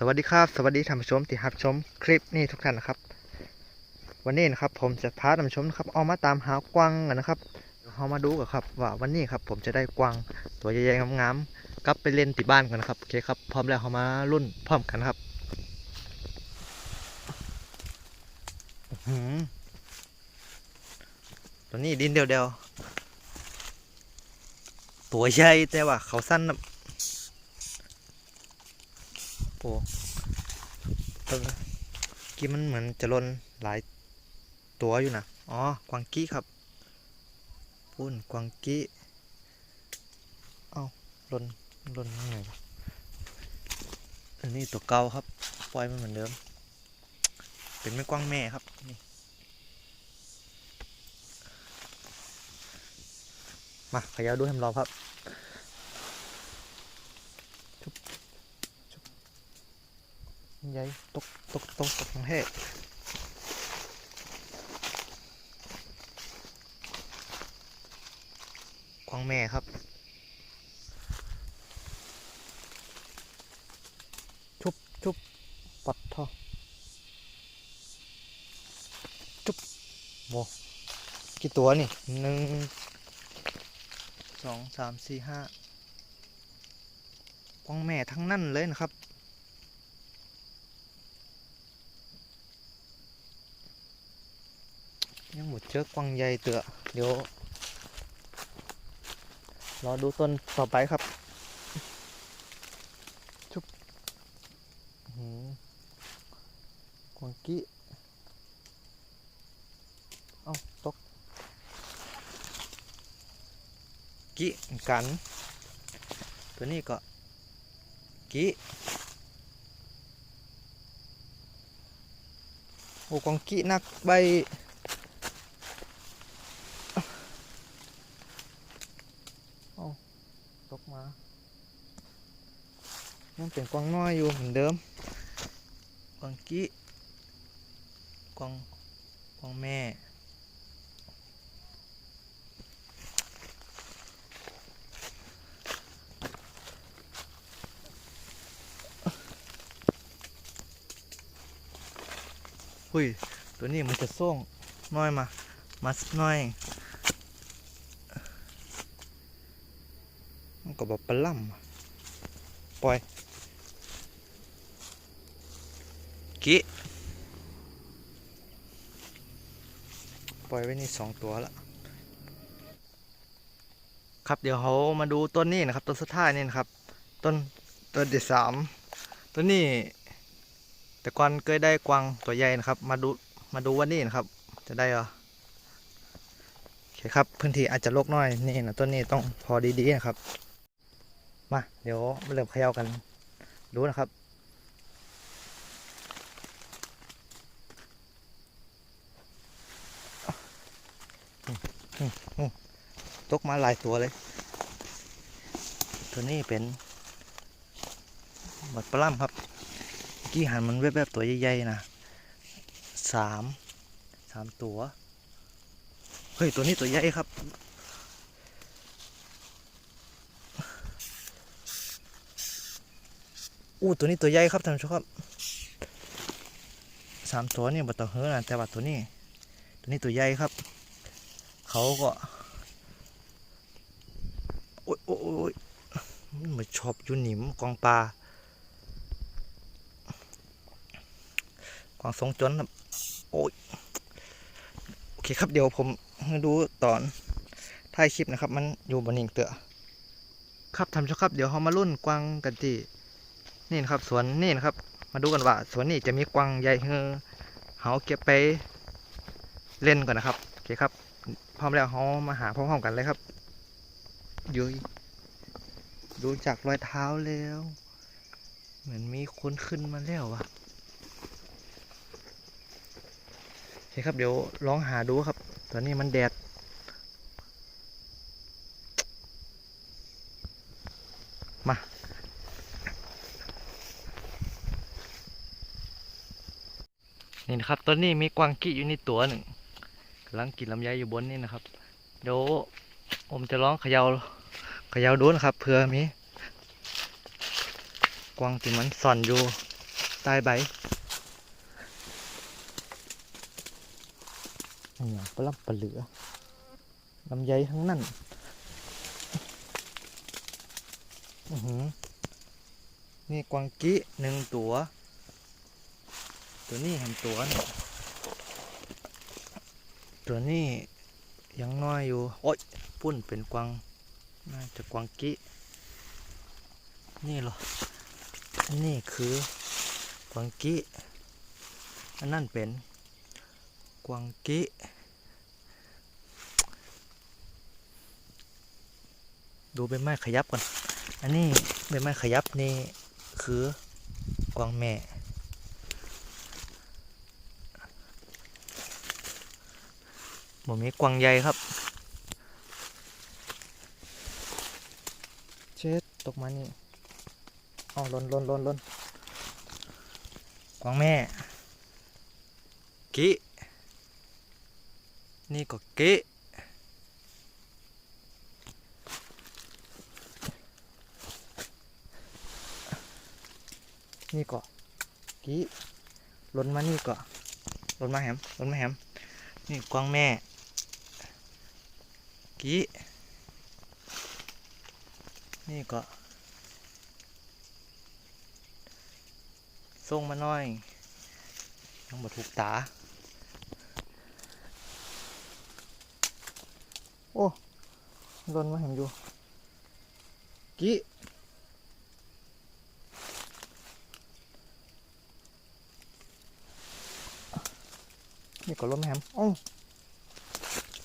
สวัสดีครับ สวัสดีท่านผู้ชมที่รับชมคลิปนี้ทุกท่านนะครับ วันนี้นะครับผมจะพาท่านผู้ชมนะครับเอามาตามหากวางกันนะครับเรามาดูกันครับ ว่าวันนี้ครับผมจะได้กวางตัวใหญ่ๆงามๆกลับไปเล่นที่บ้านกันนะครับโอเคครับพร้อมแล้วเรามารุ่นพร้อมกันครับหือตัวนี้ดินเดียวๆตัวใหญ่แต่ว่าเขาสั้นนะ โอ้เออ กี้มันเหมือนจะลนหลายตัวอยู่นะ อ๋อ กวางกี้ครับพุ่นกวางกี้ เอ้าลนลนยังไงวะอันนี้ตัวเก่าครับ ปล่อยมันเหมือนเดิม เป็นแม่กวางแม่ครับ นี่ มาขยาวดูให้มันรอครับ หญ่ตกตกตกตกแห่ควางแม่ครับ ชุบชุบปัดท่อชุบโมกี่ตัวนี่หนึ่งสองสามสี่ห้าควางแม่ทั้งนั่นเลยนะครับ ยังหมด เจอกวางใหญ่เตอเดี๋ยวรอดูต้นต่อไปครับชุบหือกวางกี้เอ้าตกกี้กัน ตัวนี้ก็กี้โอ้กวางกี้นักใบ ตกมายังเป็นกวางน้อยอยู่เหมือนเดิมกวางกี้กวางกวางแม่หุยตัวนี้มันจะส่งน้อยมามัสน้อย มัน ก็บอกปลาล่ำปล่อยกิปล่อยไว้นี่สองตัวละครับเดี๋ยวเขามาดูต้นนี้นะครับต้นสุดท้ายนี่นะครับต้นต้นที่สามต้นนี้ แต่ก่อนเคยได้กวางตัวใหญ่นะครับ มาดูมาดูวันนี้นะครับ จะได้เหรอโอเคครับพื้นที่อาจจะรกน้อยนี่นะต้นนี้ต้องพอดีๆนะครับ มา เดี๋ยวมาเริ่มเขย่ากัน ดูนะครับ ตกมาหลายตัวเลย ตัวนี้เป็นบัดปลาล่ำครับ กี้หันมันแวบๆตัวใหญ่ๆนะสามสามตัว เฮ้ย ตัวนี้ตัวใหญ่ครับ อู้ตัวนี้ตัวใหญ่ครับท่านผู้ชมครับสามตัวนี่บัต่อเฮือนะแต่ว่าตัวนี้ ตัวนี้ตัวใหญ่ครับ เขาก็โอ้ยโอ้ยโอ้ยมันเหมือนชอบอยู่หนิมกองปลากองทรงจนครับโอ้ยโอเคครับเดี๋ยวผมดูตอนท้ายคลิปนะครับ มันอยู่บนนิ่งเตอะครับท่านผู้ชครับเดี๋ยวเขามารุ่นกวางกันที่ นี่นะครับสวนนี่นะครับ มาดูกันว่าสวนนี้จะมีกวางใหญ่เฮอเฮาเก็บไปเล่นก่อนนะครับโอเคครับ พร้อมแล้วเฮามาหาพร้อมๆกันเลยครับยุยดูจากรอยเท้าแล้ว เหมือนมีคนขึ้นมาแล้วว่ะโอเคครับเดี๋ยวลองหาดูครับ ตอนนี้มันแดดมา นี่นะครับต้นนี้มีกวางกี้อยู่ในตัวหนึ่งกำลังกินลำไยอยู่บนนี่นะครับ เดี๋ยวผมจะลองเขยา่าเขย่าดูนะครับเผื่อมีกวางที่มันซ่อนอยู่ใตายใบอันนี้ปลับปลาเหลือลำไยทั้งนั้นอื้อหือนี่กวางกี้หนึ่งตัว ตัวนี้เห็นตัวนี่ตัวนี้ยังน้อยอยู่ โอ้ยปุ้นเป็นกวางน่าจะกวางกี้นี่เหรอ นี่คือกวางกี้อันนั่นเป็นกวางกี้ดูใบไม้ขยับก่อน อันนี้ใบไม้ขยับนี่คือกวางแม่ บ่มีกวางใหญ่ครับ เช็ดตกมานี่เอลนลนลนลนกวางแม่ กินี่ก็กินี่ก็กิลนมานี่ก็ลนมาแหมลนมาแหมนี่กวางแม่ กี้นี่ก็ส่งมาหน่อยยังบ่ถูกตา โอ้โดนมาเห็นอยู่กี้นี่ก็ล้มแฮมอ้าว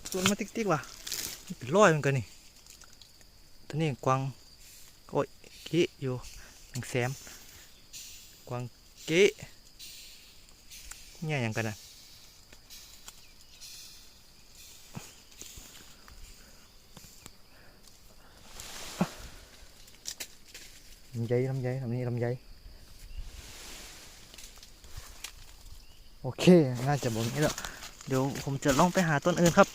โดนมาติ๊กติ๊กว่ะ เป็นร้อยเหมือนกันนี่ตัวนี้กวางโอ้ยกี้อยู่แมงแซมกวางกี้เนี่ยอย่างกันนะลำไยลำไยลำนี้ลำไยโอเค น่าจะบ่มีแล้ว เดี๋ยวผมจะลองไปหาต้นอื่นครับ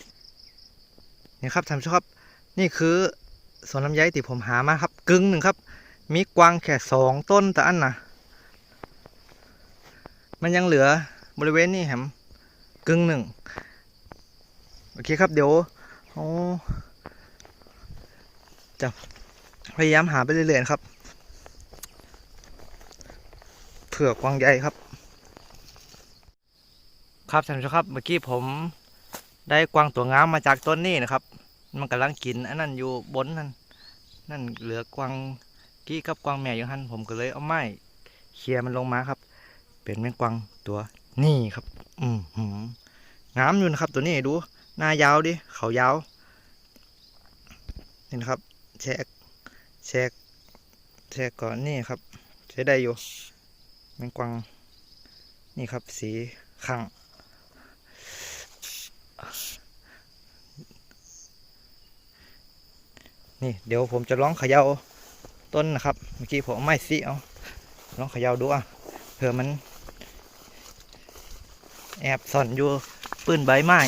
นี่ครับท่านผู้ชมครับ นี่คือสวนลำไยที่ผมหามาครับ กึ่งหนึ่งครับ มีกวางแค่สองต้นแต่อันนะมันยังเหลือบริเวณนี้แฮมกึ่งหนึ่งโอเคครับเดี๋ยวเราจะพยายามหาไปเรื่อยๆครับเผื่อกวางใหญ่ครับ ครับท่านผู้ชมครับเมื่อกี้ผม ได้กวางตัวงามมาจากต้นนี้นะครับ มันกำลังกินอันนั้นอยู่บนนั่นนั่นเหลือกวางกี้กับกวางแม่อยู่หันผมก็เลยเอาไม้เคลียมันลงมาครับ เป็นแมงกวางตัวนี่ครับ อืมหืมงามอยู่นะครับ ตัวนี้ดู หน้ายาวดิเขายาวนี่นะครับแชกแชกแชกก่อนนี่ครับ ใช้ได้อยู่แมงกวางนี่ครับ สีข้าง นี่เดี๋ยวผมจะลองเขย่าต้นนะครับ เมื่อกี้ผมไม้ซีเอาลองเขย่าดูอะเผื่อมัน แอบซ่อนอยู่ปืนใบไม้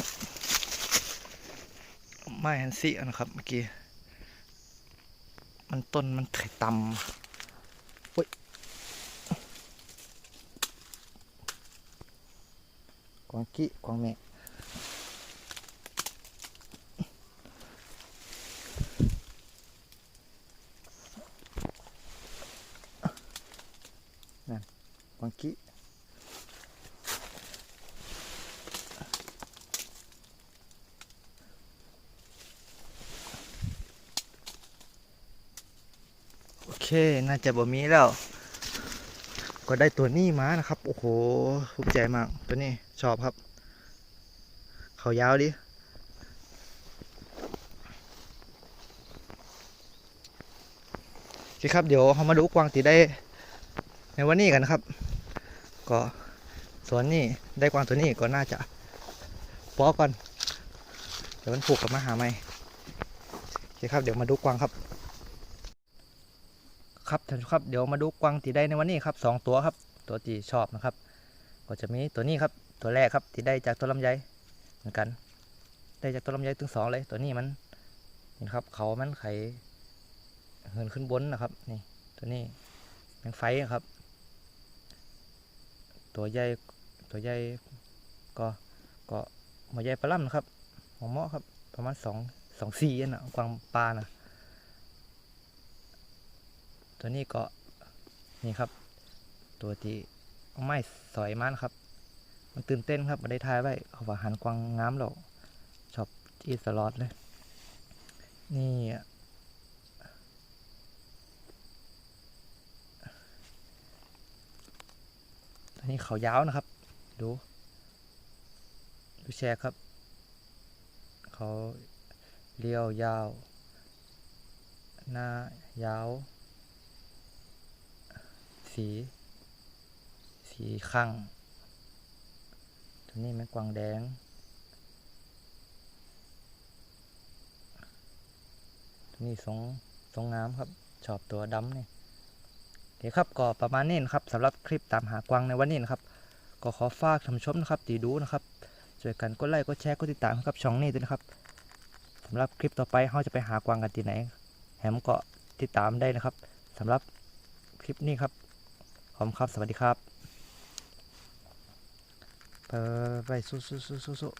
ไม้ฮันซีนะครับ เมื่อกี้มันต้นมันไถต่ำโอ้ยกวางกี้กวางแม่ กวางกี้โอเค น่าจะบ่มีแล้ว ก็ได้ตัวนี้มานะครับ โอ้โหภูมิใจมาก ตัวนี้ชอบครับ เขายาวดิโอเคครับ เดี๋ยวเรามาดูกวางตีได้ ในวันนี้กันนะครับ ก็ส่วนนี้ได้กวางตัวนี้ก็น่าจะปอก่อน เดี๋ยวมันผูกกับมาหาใหม่โอเคครับ เดี๋ยวมาดูกวางครับ ครับท่านผู้ชมครับเดี๋ยวมาดูกวางที่ได้ในวันนี้ครับสองตัวครับ ตัวที่ชอบนะครับ ก็จะมีตัวนี้ครับ ตัวแรกครับที่ได้จากตัวลำไยเหมือนกัน ได้จากตัวลำไยถึงสองเลย ตัวนี้มันนี่ครับ เขามันไขเหินขึ้นบนนะครับ นี่ ตัวนี้แมงไฟครับ ตัวใหญ่ตัวใหญ่ก็ก็หมอใหญ่ปลาล่ำนะครับหัวเหมาะครับ ประมาณสองสองสี่อันนะกวางปลานะ ตัวนี้ก็นี่ครับ ตัวที่เอาไม้สอยมันครับ มันตื่นเต้นครับมาได้ทายไว้เขาว่าหันกวางงามแล้วชอบจีสลอดเลย นี่อะอันนี้เขายาวนะครับ ดู ดูแชร์ครับ เขาเลี้ยวยาว หน้ายาว สี สีข้างตัวนี้แม่กวางแดง ตัวนี้ทรงทรงงามครับ ชอบตัวดำเนี่ยเดี๋ยวครับก็ประมาณนี้นะครับสำหรับคลิปตามหากวางในวันนี้นะครับ ก็ขอฝากท่านผู้ชมนะครับ ตีดูนะครับช่วยกันกดไลค์กดแชร์กดติดตามให้กับช่องนี้ด้วยนะครับสำหรับคลิปต่อไปเราจะไปหากวางกันที่ไหนแฮมก็ติดตามได้นะครับสำหรับคลิปนี้ครับ ขอบคุณครับ สวัสดีครับไปไปไปสู้สู้สู้สู้สู้